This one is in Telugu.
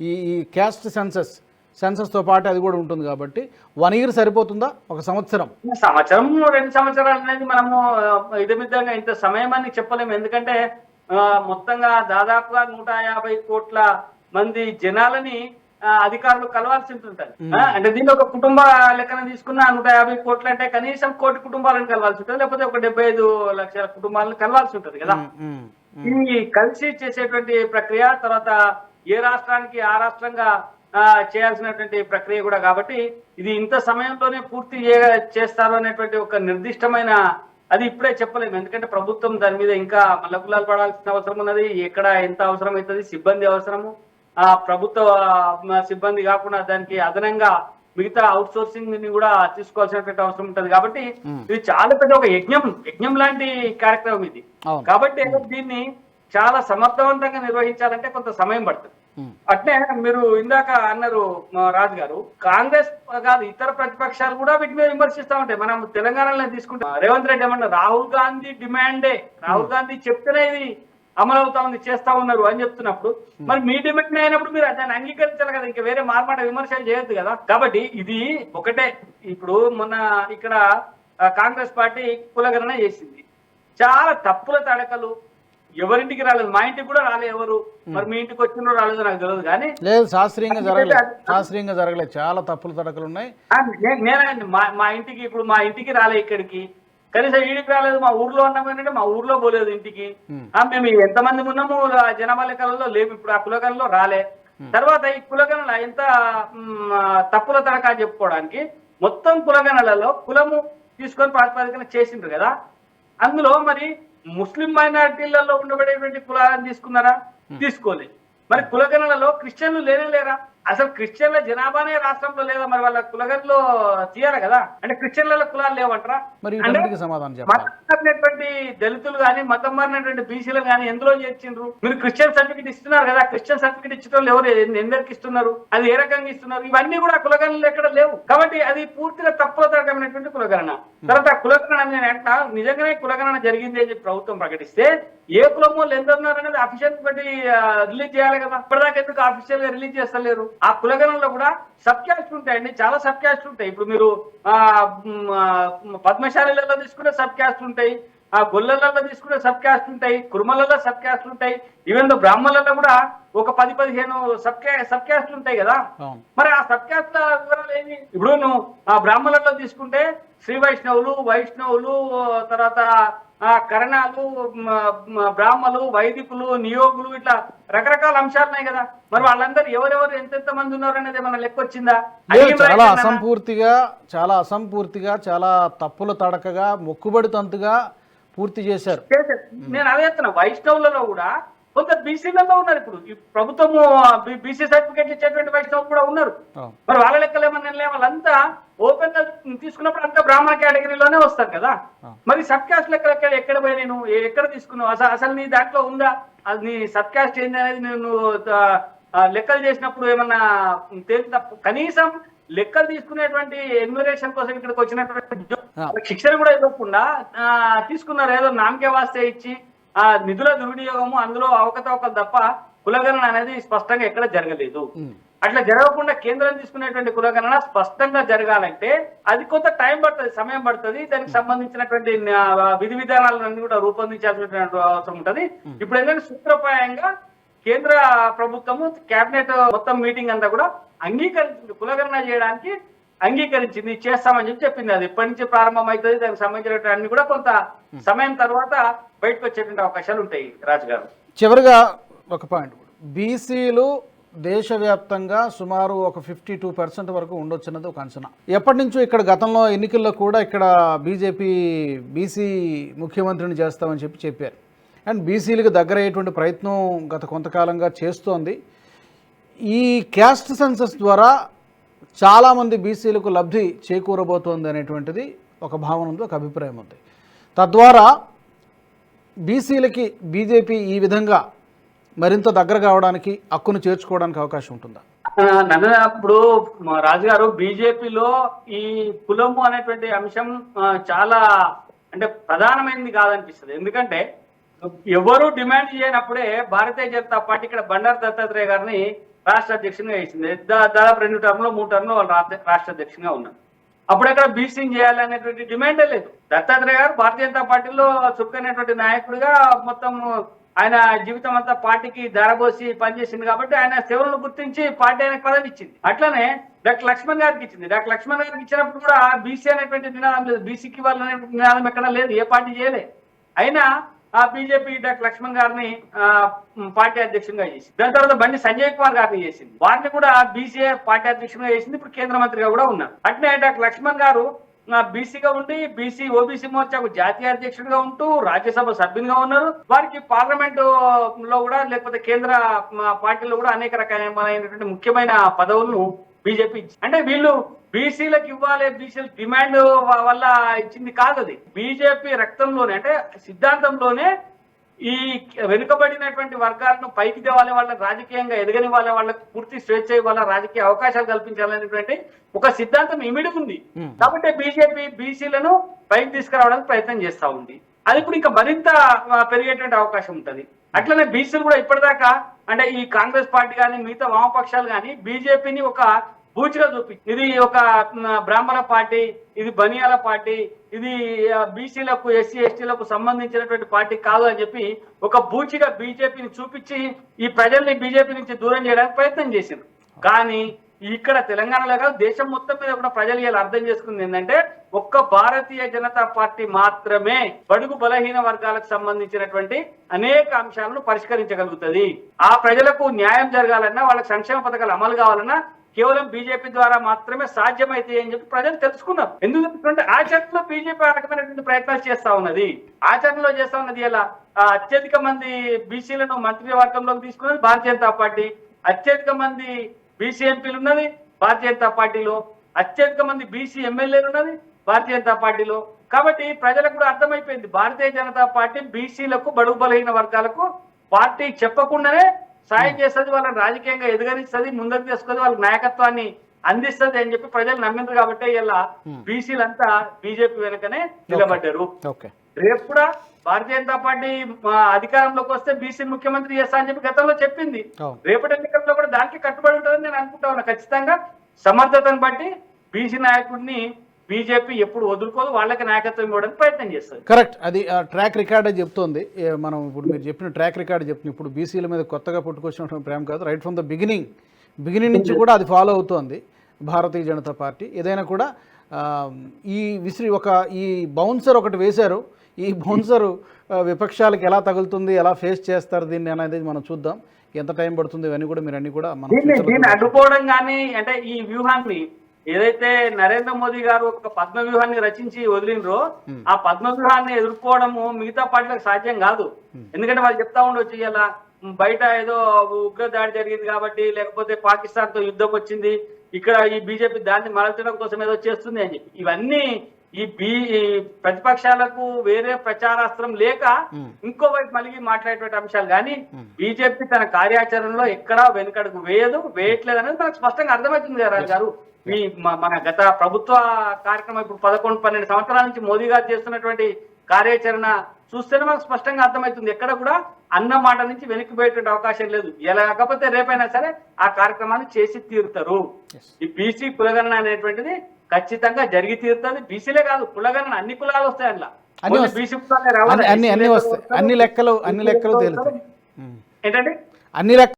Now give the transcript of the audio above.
ఈ ఈ క్యాస్ట్ సెన్సస్ సెన్సస్తో పాటు అది కూడా ఉంటుంది కాబట్టి వన్ ఇయర్ సరిపోతుందా? ఒక సంవత్సరం. సంవత్సరం రెండు సంవత్సరాలు అనేది మనము ఇదమిద్దంగా ఇంత సమయం అని చెప్పలేము. ఎందుకంటే మొత్తంగా దాదాపుగా నూట యాభై కోట్ల మంది జనాలని అధికారులు కలవాల్సి ఉంటుంటది. ఆ, అంటే దీన్ని ఒక కుటుంబ లెక్కన తీసుకున్న నూట యాభై కోట్లు అంటే కనీసం కోటి కుటుంబాలను కలవాల్సి ఉంటుంది. లేకపోతే ఒక డెబ్బై ఐదు లక్షల కుటుంబాలను కలవాల్సి ఉంటుంది కదా. ఈ కలిసి చేసేటువంటి ప్రక్రియ తర్వాత ఏ రాష్ట్రానికి ఆ రాష్ట్రంగా చేయాల్సినటువంటి ప్రక్రియ కూడా కాబట్టి ఇది ఇంత సమయంలోనే పూర్తి చే- చేస్తారు అనేటువంటి ఒక నిర్దిష్టమైన అది ఇప్పుడే చెప్పలేము. ఎందుకంటే ప్రభుత్వం దాని మీద ఇంకా మల్లగులాలు పడాల్సిన అవసరం ఉన్నది ఎక్కడ ఎంత అవసరం అవుతుంది సిబ్బంది అవసరము. ఆ ప్రభుత్వ సిబ్బంది కాకుండా దానికి అదనంగా మిగతా అవుట్ సోర్సింగ్ని కూడా తీసుకోవాల్సినటువంటి అవసరం ఉంటది కాబట్టి. ఇది చాలా పెద్ద ఒక యజ్ఞం యజ్ఞం లాంటి కార్యక్రమం ఇది. కాబట్టి దీన్ని చాలా సమర్థవంతంగా నిర్వహించాలంటే కొంత సమయం పడుతుంది. అట్నే మీరు ఇందాక అన్నారు రాజు గారు కాంగ్రెస్ కాదు ఇతర ప్రతిపక్షాలు కూడా వీటి మీద విమర్శిస్తా ఉంటాయి. మనం తెలంగాణలో తీసుకుంటే రేవంత్ రెడ్డి ఏమన్నా రాహుల్ గాంధీ డిమాండే. రాహుల్ గాంధీ చెప్తేనే ఇది అమలు అవుతా ఉంది చేస్తా ఉన్నారు అని చెప్తున్నప్పుడు మరి మీ డిమాండ్ అయినప్పుడు మీరు దాన్ని అంగీకరించాలి కదా ఇంకా వేరే మార్మాట విమర్శలు చేయొద్దు కదా. కాబట్టి ఇది ఒకటే. ఇప్పుడు మొన్న ఇక్కడ కాంగ్రెస్ పార్టీ కులగణన చేసింది. చాలా తప్పుల తడకలు ఎవరింటికి రాలేదు. మా ఇంటికి కూడా రాలేదు ఎవరు. మరి మీ ఇంటికి వచ్చిందో రాలేదో నాకు తెలియదు కానీ లేదు శాస్త్రీయంగా జరగలేదు. శాస్త్రీయంగా జరగలేదు. చాలా తప్పులు తడకలు ఉన్నాయి. నేనండి మా మా ఇంటికి ఇప్పుడు మా ఇంటికి రాలే ఇక్కడికి. కనీసం ఈడికి రాలేదు. మా ఊర్లో ఉన్నాం ఏంటంటే మా ఊర్లో పోలేదు ఇంటికి. మేము. ఎంతమంది ఉన్నాము జనాభా లెక్కలలో లేవు ఇప్పుడు ఆ కులగణలో రాలే. తర్వాత ఈ కులగణల ఎంత తప్పుల తడక చెప్పుకోవడానికి మొత్తం కులగణలలో కులము తీసుకొని ప్రాతిపదికన చేసిండ్రు కదా. అందులో మరి ముస్లిం మైనారిటీలలో ఉండబడేటువంటి కులాలను తీసుకున్నారా? తీసుకోలేదు. మరి కులగణలలో క్రిస్టియన్లు లేనే లేరా? అసలు క్రిస్టియన్ల జనాభానే రాష్ట్రంలో లేదా మరి వాళ్ళ కులగణలో తీయాలి కదా? అంటే క్రిస్టియన్ల కులాలు లేవంటారా? అంటే మారినటువంటి దళితులు కానీ మతం మారినటువంటి బీసీలు కానీ ఎందులో చేర్చిండ్రు? మీరు క్రిస్టియన్ సర్టిఫికేట్ ఇస్తున్నారు కదా క్రిస్టియన్ సర్టిఫికేట్ వాళ్ళు ఎవరు ఎందరికి ఇస్తున్నారు? అది ఏ రకంగా ఇస్తున్నారు? ఇవన్నీ కూడా కులగణలు ఎక్కడ లేవు. కాబట్టి అది పూర్తిగా తప్పుల తరగమైనటువంటి కులగణన. తర్వాత కులగణన నేను అంటున్నా నిజంగానే కులగణన జరిగింది అని ప్రభుత్వం ప్రకటిస్తే ఏ కులం వాళ్ళు ఎంత ఉన్నారు అనేది అఫీషియల్ బట్టి రిలీజ్ చేయాలి కదా. ఇప్పటిదాకా ఎందుకు అఫీషియల్గా రిలీజ్ చేస్తలేరు? ఆ కులగణంలో కూడా సబ్ క్యాస్ట్ ఉంటాయండి చాలా సబ్ క్యాస్ట్ ఉంటాయి. ఇప్పుడు మీరు పద్మశాలిలలో తీసుకుంటే సబ్ క్యాస్ట్ ఉంటాయి ఆ గొల్లలలో తీసుకుంటే సబ్ క్యాస్ట్ ఉంటాయి కుర్మలలో సబ్ క్యాస్ట్ ఉంటాయి ఈవెన్ బ్రాహ్మణులలో కూడా ఒక పది పదిహేను సబ్ సబ్ క్యాస్ట్ ఉంటాయి కదా. మరి ఆ సబ్ క్యాస్ట్ వివరాలు ఏమి? ఇప్పుడు నువ్వు ఆ బ్రాహ్మణులలో తీసుకుంటే శ్రీ వైష్ణవులు వైష్ణవులు తర్వాత కరణాలు మ, మ, బ్రాహ్మలు వైదికులు నియోగులు ఇట్లా రకరకాల అంశాలు ఉన్నాయి కదా మరి వాళ్ళందరూ ఎవరెవరు ఎంతెంత మంది ఉన్నారు అనేది ఏమన్నా లెక్క వచ్చిందా చాలా? అసంపూర్తిగా చాలా అసంపూర్తిగా చాలా తప్పుల తడకగా మొక్కుబడి తంతుగా పూర్తి చేశారు. నేను అదే వైష్ణవులలో కూడా కొంత బీసీలలో ఉన్నారు ఇప్పుడు. ఈ ప్రభుత్వము బీసీ సర్టిఫికేట్ ఇచ్చేటువంటి వైష్ణవులు కూడా ఉన్నారు. మరి వాళ్ళ లెక్కలు ఏమన్నా వాళ్ళంతా ఓపెన్గా తీసుకున్నప్పుడు అంతా బ్రాహ్మణ కేటగిరీలోనే వస్తారు కదా. మరి సబ్ క్యాస్ట్ లెక్కలు ఎక్కడ ఎక్కడ పోయి ఏ- ఎక్కడ తీసుకున్నావు? అసలు అసలు నీ దాంట్లో ఉందా? అది నీ సబ్ క్యాస్ట్ ఏంది అనేది ఆ, లెక్కలు చేసినప్పుడు ఏమన్నా తేలిందా కనీసం లెక్కలు తీసుకునేటువంటి ఎన్యూరేషన్ కోసం ఇక్కడికి వచ్చినటువంటి. శిక్షణ కూడా ఇవ్వకుండా తీసుకున్నారు. ఏదో నామకే వాస్తే ఇచ్చి ఆ నిధుల దుర్వినియోగము అందులో అవకతవకలు తప్ప కులగణన అనేది స్పష్టంగా ఎక్కడ జరగలేదు. అట్లా జరగకుండా కేంద్రం తీసుకునేటువంటి కులగణన స్పష్టంగా జరగాలంటే అది కొంత టైం పడుతుంది సమయం పడుతుంది. దానికి సంబంధించినటువంటి విధి విధానాలన్నీ కూడా రూపొందించాల్సినటువంటి అవసరం ఉంటది. ఇప్పుడు ఏంటంటే సూత్రప్రాయంగా కేంద్ర ప్రభుత్వము కేబినెట్ మొత్తం మీటింగ్ అంతా కూడా అంగీకరించింది. కులగణన చేయడానికి అంగీకరించింది చేస్తామని చెప్పి చెప్పింది. అది ఎప్పటి నుంచి ప్రారంభం అవుతుంది దానికి సంబంధించినటువంటి అన్ని కూడా కొంత సమయం తర్వాత బయటకు వచ్చేటువంటి అవకాశాలు ఉంటాయి రాజు గారు చివరిగా ఒక పాయింట్ బీసీలు దేశవ్యాప్తంగా సుమారు ఒక ఫిఫ్టీ టూ పర్సెంట్ వరకు ఉండొచ్చున్నది ఒక అంచనా. ఎప్పటి నుంచో ఇక్కడ గతంలో ఎన్నికల్లో కూడా ఇక్కడ బీజేపీ బీసీ ముఖ్యమంత్రిని చేస్తామని చెప్పి చెప్పారు. అండ్ బీసీలకు దగ్గర అయ్యేటువంటి ప్రయత్నం గత కొంతకాలంగా చేస్తోంది. ఈ క్యాస్ట్ సెన్సస్ ద్వారా చాలామంది బీసీలకు లబ్ధి చేకూరబోతోంది అనేటువంటిది ఒక భావన ఉంది ఒక అభిప్రాయం ఉంది. తద్వారా బీసీలకి బీజేపీ ఈ విధంగా మరింత దగ్గర కావడానికి హక్కును చేర్చుకోవడానికి అవకాశం ఉంటుందా? నన్ను అప్పుడు రాజుగారు బీజేపీలో ఈ కులము అనేటువంటి అంశం చాలా అంటే ప్రధానమైనది కాదనిపిస్తుంది. ఎందుకంటే ఎవరు డిమాండ్ చేయనప్పుడే భారతీయ జనతా పార్టీ ఇక్కడ బండారు దత్తాత్రేయ గారిని రాష్ట్ర అధ్యక్షునిగా వేసింది. దాదాపు రెండు టర్మ్లో మూడు టర్మ్లో వాళ్ళు రాష్ట్ర రాష్ట్ర అధ్యక్షునిగా ఉన్నారు. అప్పుడు ఎక్కడ బీసీని చేయాలనేటువంటి డిమాండే లేదు. దత్తాత్రేయ గారు భారతీయ జనతా పార్టీలో చురుకైనటువంటి నాయకుడిగా మొత్తం ఆయన జీవితం అంతా పార్టీకి ధారబోసి పనిచేసింది కాబట్టి ఆయన సేవలను గుర్తించి పార్టీ ఆయనకు పదవి ఇచ్చింది. అట్లనే డాక్టర్ లక్ష్మణ్ గారికి ఇచ్చింది. డాక్టర్ లక్ష్మణ్ గారికి ఇచ్చినప్పుడు కూడా బీసీ అనేటువంటి నినాదం లేదు. బీసీకి వాళ్ళ నినాదం ఎక్కడ లేదు. ఏ పార్టీ చేయలే. అయినా ఆ బీజేపీ డాక్టర్ లక్ష్మణ్ గారిని పార్టీ అధ్యక్షునిగా చేసింది. దాని తర్వాత బండి సంజయ్ కుమార్ గారిని చేసింది. వారిని కూడా బీసీఏ పార్టీ అధ్యక్షునిగా చేసింది. ఇప్పుడు కేంద్ర మంత్రిగా కూడా ఉన్నారు. అట్నే డాక్టర్ లక్ష్మణ్ గారు బీసీగా ఉండి బీసీ ఓబీసీ మోర్చాకు జాతీయ అధ్యక్షుడిగా ఉంటూ రాజ్యసభ సభ్యునిగా ఉన్నారు. వారికి పార్లమెంటు లో కూడా లేకపోతే కేంద్ర పార్టీలో కూడా అనేక రకమైనటువంటి ముఖ్యమైన పదవులను బీజేపీ అంటే వీళ్ళు బీసీలకు ఇవ్వాలి బీసీలకు డిమాండ్ వల్ల ఇచ్చింది కాదు అది. బీజేపీ రక్తంలోనే అంటే సిద్ధాంతంలోనే ఈ వెనుకబడినటువంటి వర్గాలను పైకి తేవాలి వాళ్ళకి రాజకీయంగా ఎదగని వాళ్ళ వాళ్ళకి పూర్తి స్వేచ్ఛ ఇవ్వాల రాజకీయ అవకాశాలు కల్పించాలనేటువంటి ఒక సిద్ధాంతం ఇమిడి ఉంది. కాబట్టి బీజేపీ బీసీలను పైకి తీసుకురావడానికి ప్రయత్నం చేస్తా ఉంది. అది ఇప్పుడు ఇంకా మరింత పెరిగేటువంటి అవకాశం ఉంటది. అట్లనే బీసీలు కూడా ఇప్పటిదాకా అంటే ఈ కాంగ్రెస్ పార్టీ కానీ మిగతా వామపక్షాలు కానీ బీజేపీని ఒక బూచిగా చూపి. ఇది ఒక బ్రాహ్మణ పార్టీ ఇది బనియాల పార్టీ ఇది బీసీలకు ఎస్సీ ఎస్టీలకు సంబంధించినటువంటి పార్టీ కాదు అని చెప్పి ఒక బూచిగా బీజేపీని చూపించి ఈ ప్రజల్ని బీజేపీ నుంచి దూరం చేయడానికి ప్రయత్నం చేసింది. కానీ ఇక్కడ తెలంగాణలో కాదు దేశం మొత్తం మీద కూడా ప్రజలు ఇలా అర్థం చేసుకుంది ఏంటంటే ఒక్క భారతీయ జనతా పార్టీ మాత్రమే బడుగు బలహీన వర్గాలకు సంబంధించినటువంటి అనేక అంశాలను పరిష్కరించగలుగుతుంది. ఆ ప్రజలకు న్యాయం జరగాలన్నా వాళ్ళకి సంక్షేమ పథకాలు అమలు కావాలన్నా కేవలం బీజేపీ ద్వారా మాత్రమే సాధ్యమైతే అని చెప్పి ప్రజలు తెలుసుకున్నారు. ఎందుకు తెలుసుకుంటే ఆచరణలో బీజేపీ ఆ రకమైనటువంటి ప్రయత్నాలు చేస్తా ఉన్నది. ఆచరణలో చేస్తా ఉన్నది ఎలా? అత్యధిక మంది బీసీలను మంత్రివర్గంలోకి తీసుకున్నది భారతీయ జనతా పార్టీ. అత్యధిక మంది బీసీ ఎంపీలు ఉన్నది భారతీయ జనతా పార్టీలో. అత్యధిక మంది బీసీ ఎమ్మెల్యేలు ఉన్నది భారతీయ జనతా పార్టీలో. కాబట్టి ప్రజలకు కూడా అర్థమైపోయింది. భారతీయ జనతా పార్టీ బీసీలకు బడుగు బలహీన వర్గాలకు పార్టీ చెప్పకుండానే సాయం చేస్తుంది వాళ్ళని రాజకీయంగా ఎదగనిస్తుంది ముందుకు తీసుకొని వాళ్ళకి నాయకత్వాన్ని అందిస్తుంది అని చెప్పి ప్రజలు నమ్మిండ్రు కాబట్టి ఇలా బీసీలంతా బీజేపీ వెనుకనే నిలబడ్డారు. రేపు కూడా భారతీయ జనతా పార్టీ అధికారంలోకి వస్తే బీసీ ముఖ్యమంత్రి చేస్తా అని చెప్పి గతంలో చెప్పింది. రేపటి ఎన్నికల్లో కూడా దానికి కట్టుబడి ఉంటుందని నేను అనుకుంటా ఉన్నా. ఖచ్చితంగా సమర్థతను బట్టి బీసీ నాయకుడిని బీజేపీ ఎప్పుడు వదులుకోదు వాళ్ళకి నాయకత్వం ఇవ్వడానికి ప్రయత్నం చేస్తుంది. కరెక్ట్. అది ట్రాక్ రికార్డే చెప్తోంది. మనం ఇప్పుడు మీరు చెప్పిన ట్రాక్ రికార్డ్ చెప్తుంది ఇప్పుడు బీసీల మీద కొత్తగా పుట్టుకొచ్చినటువంటి ప్రేమ కాదు. Right from the beginning beginning నుంచి కూడా అది ఫాలో అవుతోంది భారతీయ జనతా పార్టీ. ఏదైనా కూడా ఈ విసిరి ఒక ఈ బౌన్సర్ ఒకటి వేశారు. ఈ బౌన్సర్ విపక్షాలకు ఎలా తగులుతుంది ఎలా ఫేస్ చేస్తారు దీన్ని అనేది మనం చూద్దాం. ఎంత టైం పడుతుంది ఇవన్నీ కూడా మీరు అన్ని కూడా మనం అడ్డుకోవడం కానీ అంటే ఈ వ్యూహాన్ని ఏదైతే నరేంద్ర మోదీ గారు ఒక పద్మ వ్యూహాన్ని రచించి వదిలినరో ఆ పద్మ వ్యూహాన్ని ఎదుర్కోవడము మిగతా పార్టీలకు సాధ్యం కాదు. ఎందుకంటే వాళ్ళు చెప్తా ఉండొచ్చు ఇలా బయట ఏదో ఉగ్ర దాడి జరిగింది కాబట్టి లేకపోతే పాకిస్తాన్తో యుద్ధం వచ్చింది ఇక్కడ ఈ బీజేపీ దాన్ని మరల్చడం కోసం ఏదో చేస్తుంది అని చెప్పి. ఇవన్నీ ఈ బీ ప్రతిపక్షాలకు వేరే ప్రచారాస్త్రం లేక Hmm. ఇంకో వైపు మళ్ళీ మాట్లాడేటువంటి అంశాలు. కానీ బీజేపీ తన కార్యాచరణలో ఎక్కడా వెనుకడుగు వేయదు వేయట్లేదు అనేది మనకు స్పష్టంగా అర్థమవుతుంది కదా గారు. ఈ మ- మన గత ప్రభుత్వ కార్యక్రమం ఇప్పుడు పదకొండు పన్నెండు సంవత్సరాల నుంచి మోదీ గారు చేస్తున్నటువంటి కార్యాచరణ చూస్తేనే మనకు స్పష్టంగా అర్థమవుతుంది. ఎక్కడ కూడా అన్న మాట నుంచి వెనక్కిపోయేటువంటి అవకాశం లేదు. ఎలా కాకపోతే రేపైనా సరే ఆ కార్యక్రమాన్ని చేసి తీరుతారు. ఈ బీసీ కులగణన అనేటువంటిది ఖచ్చితంగా జరిగి తీరుతుంది. బీసీలే కాదు కులగణన అన్ని కులాలు వస్తాయి అందులో. అన్ని అన్ని వస్తాయి. అన్ని లెక్కలు అన్ని లెక్కలు. తేలుతాయి. ఏంటంటే అన్ని లెక్క